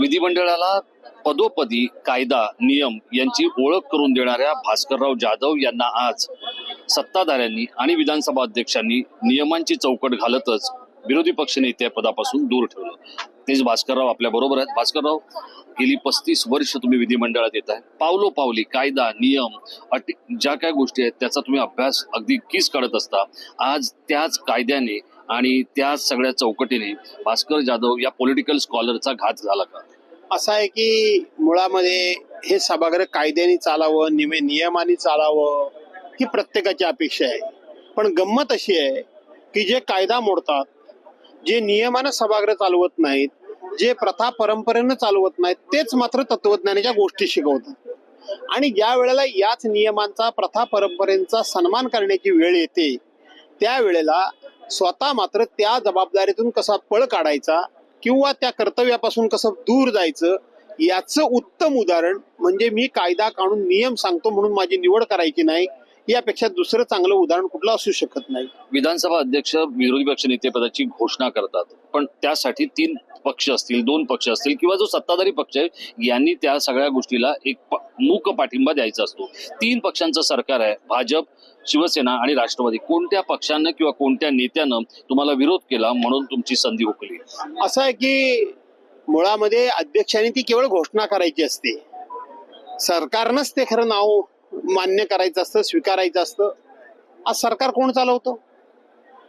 विधिमंडळाला पदोपदी कायदा नियम यांची ओळख करून देणाऱ्या भास्करराव जाधव यांना आज सत्ताधाऱ्यांनी आणि विधानसभा अध्यक्षांनी नियमांची चौकट घालतच विरोधी पक्षनेते पदापासून दूर ठेवलं. तेच भास्करराव आपल्या बरोबर आहेत. भास्करराव गेली पस्तीस वर्ष तुम्ही विधिमंडळात येत आहे. पावलो पावली कायदा नियम अटी ज्या काय गोष्टी आहेत त्याचा तुम्ही अभ्यास अगदी कीस काढत असता. आज त्याच कायद्याने आणि त्याच सगळ्या चौकटीने भास्कर जाधव या पॉलिटिकल स्कॉलरचा घात झाला का? असं आहे की मुळामध्ये हे सभागृह कायद्याने चालावं निमे नियमाने चालावं ही प्रत्येकाची अपेक्षा आहे. पण गंमत अशी आहे की जे कायदा मोडतात जे नियमानं सभागृह चालवत नाहीत जे प्रथा परंपरेनं चालवत नाहीत तेच मात्र तत्वज्ञानाच्या गोष्टी शिकवतात. आणि ज्या वेळेला याच नियमांचा प्रथा परंपरेचा सन्मान करण्याची वेळ येते त्यावेळेला स्वतः मात्र त्या जबाबदारीतून कसा पळ काढायचा किंवा त्या कर्तव्यापासून कसं दूर जायचं याचं उत्तम उदाहरण म्हणजे मी कायदा काढून नियम सांगतो म्हणून माझी निवड करायची नाही यापेक्षा दुसरं चांगलं उदाहरण कुठलं असू शकत नाही. विधानसभा अध्यक्ष विरोधी पक्ष नेतेपदाची घोषणा करतात. पण त्यासाठी तीन पक्ष असतील दोन पक्ष असतील किंवा जो सत्ताधारी पक्ष आहे यांनी त्या सगळ्या गोष्टीला एक मूक पाठिंबा द्यायचा असतो. तीन पक्षांचं सरकार आहे भाजप शिवसेना आणि राष्ट्रवादी कोणत्या पक्षानं किंवा कोणत्या नेत्यानं तुम्हाला विरोध केला म्हणून तुमची संधी हुकली असं आहे की मुळामध्ये अध्यक्षांनी ती केवळ घोषणा करायची असते. सरकारनंच ते खरं नाव मान्य करायचं असतं स्वीकारायचं असतं. आज सरकार कोण चालवतं?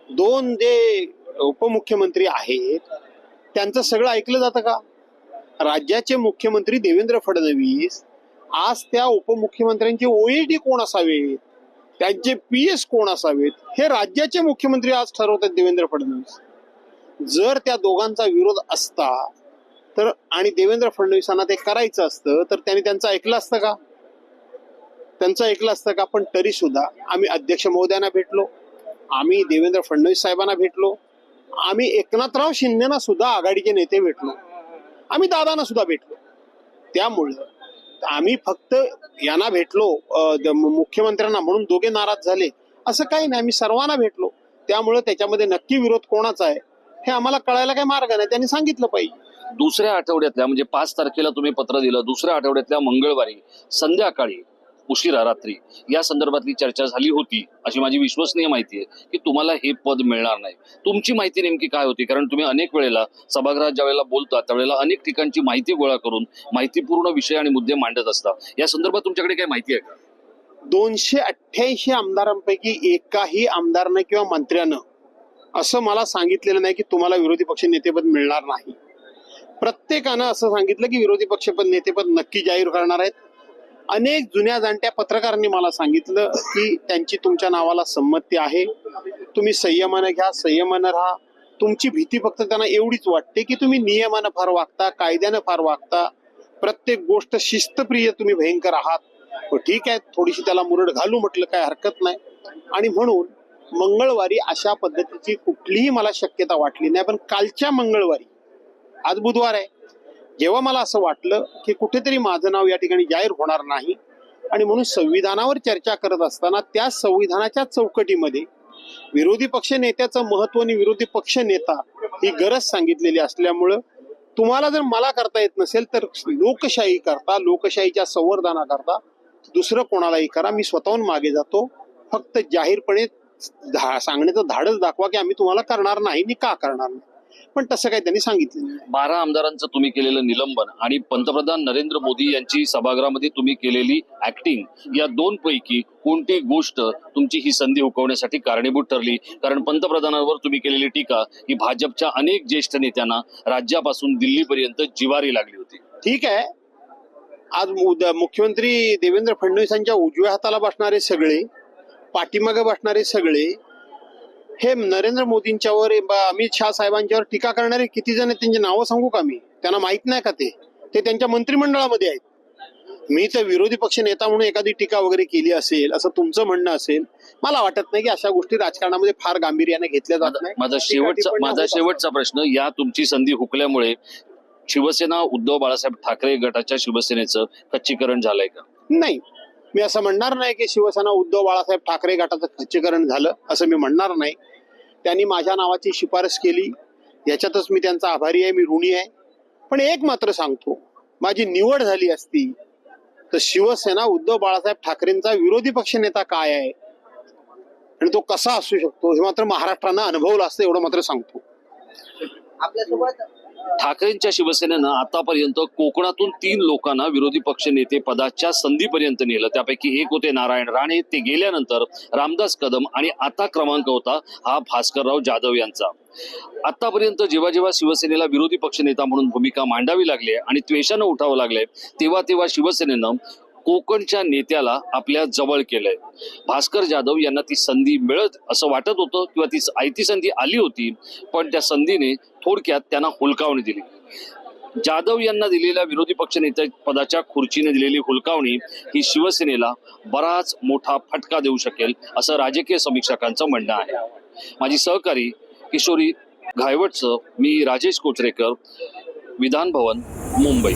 दोन जे उपमुख्यमंत्री आहेत त्यांचं सगळं ऐकलं जातं का? राज्याचे मुख्यमंत्री देवेंद्र फडणवीस आज त्या उपमुख्यमंत्र्यांचे ओएडी कोण असावेत? त्यांचे पी एस कोण असावेत हे राज्याचे मुख्यमंत्री आज ठरवतात देवेंद्र फडणवीस. जर त्या दोघांचा विरोध असता तर आणि देवेंद्र फडणवीसांना ते करायचं असतं तर त्यांनी त्यांचं ऐकलं असतं का? त्यांचं ऐकलं असतं का? पण तरी सुद्धा आम्ही अध्यक्ष महोदयांना भेटलो आम्ही देवेंद्र फडणवीस साहेबांना भेटलो आम्ही एकनाथराव शिंदेना सुद्धा आघाडीचे नेते भेटलो आम्ही दादांना सुद्धा भेटलो. त्यामुळं आम्ही फक्त यांना भेटलो द- मुख्यमंत्र्यांना म्हणून दोघे नाराज झाले असं काही नाही. आम्ही सर्वांना भेटलो. त्यामुळे त्याच्यामध्ये नक्की विरोध कोणाचा आहे हे आम्हाला कळायला काही मार्ग नाही. त्यांनी सांगितलं पाहिजे. दुसऱ्या आठवड्यातल्या म्हणजे पाच तारखेला तुम्ही पत्र दिलं दुसऱ्या आठवड्यातल्या मंगळवारी संध्याकाळी उशिरा रात्री. या संदर्भातली चर्चा झाली होती अशी माझी विश्वसनीय माहिती आहे की तुम्हाला हे पद मिळणार नाही. तुमची माहिती नेमकी काय होती? कारण तुम्ही अनेक वेळेला सभागृहात ज्या वेळेला बोलता त्यावेळेला अनेक ठिकाणची माहिती गोळा करून माहितीपूर्ण विषय आणि मुद्दे मांडत असता. या संदर्भात तुमच्याकडे काय माहिती आहे का? दोनशे अठ्ठ्याऐंशी आमदारांपैकी एकाही आमदारानं किंवा मंत्र्यानं असं मला सांगितलेलं नाही की तुम्हाला विरोधी पक्ष नेतेपद मिळणार नाही. प्रत्येकानं असं सांगितलं की विरोधी पक्षपद नेतेपद नक्की जाहीर करणार आहेत. अनेक जुन्या जाणत्या पत्रकारांनी मला सांगितलं की त्यांची तुमच्या नावाला संमती आहे. तुम्ही संयमानं घ्या संयमानं राहा. तुमची भीती फक्त त्यांना एवढीच वाटते की तुम्ही नियमानं फार वागता कायद्यानं फार वागता. प्रत्येक गोष्ट शिस्तप्रिय तुम्ही भयंकर आहात. हो, ठीक आहे थोडीशी त्याला मुरड घालू म्हटलं काय हरकत नाही. आणि म्हणून मंगळवारी अशा पद्धतीची कुठलीही मला शक्यता वाटली नाही पण कालच्या मंगळवारी आज बुधवार आहे जेव्हा मला असं वाटलं की कुठेतरी माझं नाव या ठिकाणी जाहीर होणार नाही आणि म्हणून संविधानावर चर्चा करत असताना त्या संविधानाच्या चौकटीमध्ये विरोधी पक्ष नेत्याचं महत्त्व आणि विरोधी पक्ष नेता ही गरज सांगितलेली असल्यामुळं तुम्हाला जर मला करता येत नसेल तर लोकशाही करता लोकशाहीच्या संवर्धनाकरता दुसरं कोणालाही करा. मी स्वतःहून मागे जातो. फक्त जाहीरपणे धा- सांगण्याचं धाडच दाखवा की आम्ही तुम्हाला करणार नाही. मी का करणार नाही? पण तसं काही त्यांनी सांगितलं नाही. बारा आमदारांचं तुम्ही केलेलं निलंबन आणि पंतप्रधान नरेंद्र मोदी यांची सभागृहामध्ये तुम्ही केलेली ऍक्टिंग या दोन पैकी कोणती गोष्ट तुमची ही संधी हुकवण्यासाठी कारणीभूत ठरली? कारण पंतप्रधानांवर तुम्ही केलेली टीका ही भाजपच्या अनेक ज्येष्ठ नेत्यांना राज्यापासून दिल्लीपर्यंत जिवारी लागली होती. ठीक आहे. आज मुख्यमंत्री देवेंद्र फडणवीसांच्या उजव्या हाताला बसणारे सगळे पाठीमागे बसणारे सगळे हे नरेंद्र मोदींच्यावर अमित शहा साहेबांच्यावर टीका करणारे किती जण त्यांची नावं सांगू का मी? त्यांना माहीत नाही का ते? ते त्यांच्या मंत्रिमंडळामध्ये आहेत. मी तर विरोधी पक्ष नेता म्हणून एखादी टीका वगैरे केली असेल असं तुमचं म्हणणं असेल मला वाटत नाही की अशा गोष्टी राजकारणामध्ये फार गांभीर्याने घेतल्या जात नाही. माझा शेवटचा माझा. शेवटचा प्रश्न या तुमची संधी हुकल्यामुळे शिवसेना उद्धव बाळासाहेब ठाकरे गटाच्या शिवसेनेचं खच्चीकरण झालंय का? नाही. मी असं म्हणणार नाही की शिवसेना उद्धव बाळासाहेब ठाकरे गटाचं खच्चीकरण झालं असं मी म्हणणार नाही. त्यांनी माझ्या नावाची शिफारस केली. याच्यातच मी त्यांचा आभारी आहे मी ऋणी आहे. पण एक मात्र सांगतो माझी निवड झाली असती तर शिवसेना उद्धव बाळासाहेब ठाकरेंचा विरोधी पक्षनेता काय आहे? आणि तो कसा असू शकतो? हे मात्र महाराष्ट्रानं अनुभवलं असतं एवढं मात्र सांगतो. आपल्यासोबत ठाकरेंच्या शिवसेनेनं आतापर्यंत कोकणातून तीन लोकांना विरोधी पक्ष नेते पदाच्या संधीपर्यंत नेलं. त्यापैकी एक होते नारायण राणे. ते गेल्यानंतर रामदास कदम आणि आता क्रमांक होता हा भास्करराव जाधव यांचा. आतापर्यंत जेव्हा जेव्हा शिवसेनेला विरोधी पक्षनेता म्हणून भूमिका मांडावी लागली आहे आणि त्वेषानं उठावं लागलंय तेव्हा तेव्हा शिवसेनेनं कोकणच्या नेत्याला आपल्या जवळ केलंय. भास्कर जाधव यांना ती संधी मिळत असं वाटत होतं किंवा ती आयती संधी आली होती पण त्या संधीने थोडक्यात त्यांना हुलकावणी दिली. जाधव यांना दिलेल्या विरोधी पक्षनेते पदाच्या खुर्चीने दिलेली हुलकावणी ही शिवसेनेला बराच मोठा फटका देऊ शकेल असं राजकीय समीक्षकांचं म्हणणं आहे. माझी सहकारी किशोरी घायवटचं मी राजेश कोचरेकर विधान भवन मुंबई.